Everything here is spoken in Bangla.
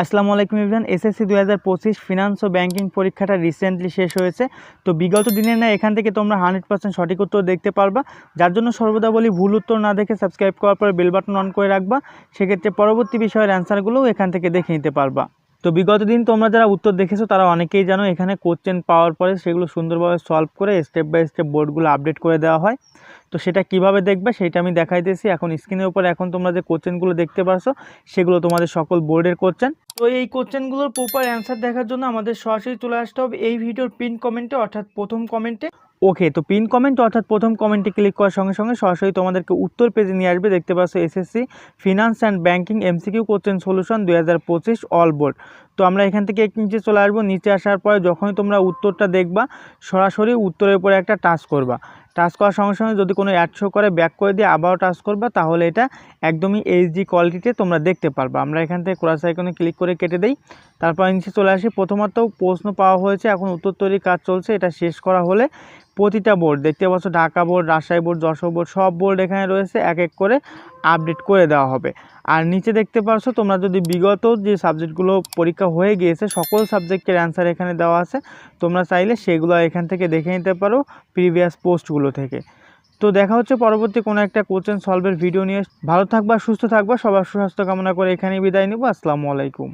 আসসালামু আলাইকুম ইভরান এসএসসি দু হাজার পঁচিশ ফিনান্স ও ব্যাঙ্কিং পরীক্ষাটা রিসেন্টলি শেষ হয়েছে। তো বিগত দিনে না এখান থেকে তোমরা হান্ড্রেড পার্সেন্ট সঠিক উত্তর দেখতে পারবা। যার জন্য সর্বদা বলি, ভুল উত্তর না দেখে সাবস্ক্রাইব করার পরে বেল বাটন অন করে রাখবা। সেক্ষেত্রে পরবর্তী বিষয়ের অ্যান্সারগুলোও এখান থেকে দেখে নিতে পারবা। তো বিগত দিন তোমরা যারা উত্তর দেখেছ, তারা অনেকেই জানো এখানে কোশ্চেন পাওয়ার পরে সেগুলো সুন্দরভাবে সলভ করে স্টেপ বাই স্টেপ বোর্ডগুলো আপডেট করে দেওয়া হয়। তো সেটা কীভাবে দেখবে সেটা আমি দেখাইতেছি এখন স্ক্রিনের উপর এখন তোমরা যে কোশ্চেনগুলো দেখতে পারছ, সেগুলো তোমাদের সকল বোর্ডের কোশ্চেন তো এই কোশ্চেনগুলোর প্রপার অ্যান্সার দেখার জন্য আমাদের সরাসরি চলে আসতে হবে। এই ভিডিওর পিন কমেন্টে অর্থাৎ প্রথম কমেন্টে ওকে তো পিন কমেন্ট অর্থাৎ প্রথম কমেন্টে ক্লিক করার সঙ্গে সঙ্গে সরাসরি তোমাদেরকে উত্তর পেজে নিয়ে আসবে। দেখতে পাচ্ছ SSC finance and banking MCQ question solution দুই হাজার পঁচিশ অল বোর্ড তো আমরা এখান থেকে নিচে চলে আসব। নিচে আসার পরে যখনই তোমরা উত্তরটা দেখবা, সরাসরি উত্তরের উপরে একটা টাচ করবা। টাচ করার সঙ্গে সঙ্গে যদি কোনো অ্যাড শো করে ব্যাক করে দিয়ে আবারও টাচ করবা, তাহলে এটা একদমই এইচডি কোয়ালিটিতে তোমরা দেখতে পারবা। আমরা এখান থেকে ক্রস আইকনে ক্লিক করে কেটে দেই। তারপর নিচে চলে আসি। প্রথমত প্রশ্ন পাওয়া হয়েছে, এখন উত্তর তৈরির কাজ চলছে। এটা শেষ করা হলে প্রতিটা বোর্ড দেখতে পাচ্ছ Dhaka board Rajshahi board Jashore board সব বোর্ড এখানে রয়েছে এক এক করে আপডেট করে দেওয়া হবে। আর নিচে দেখতে পাচ্ছ, তোমরা যদি বিগত যে সাবজেক্টগুলো পরীক্ষা হয়ে গিয়েছে, সকল সাবজেক্টের অ্যান্সার এখানে দেওয়া আছে। তোমরা চাইলে সেগুলো এখান থেকে দেখে নিতে পারো প্রিভিয়াস পোস্টগুলো থেকে। তো দেখা হচ্ছে পরবর্তী কোনো একটা কোশ্চেন সলভের ভিডিও নিয়ে। ভালো থাকবা, সুস্থ থাকবা, সবার সুস্বাস্থ্য কামনা করে এখানেই বিদায় নেব। আসসালামু আলাইকুম।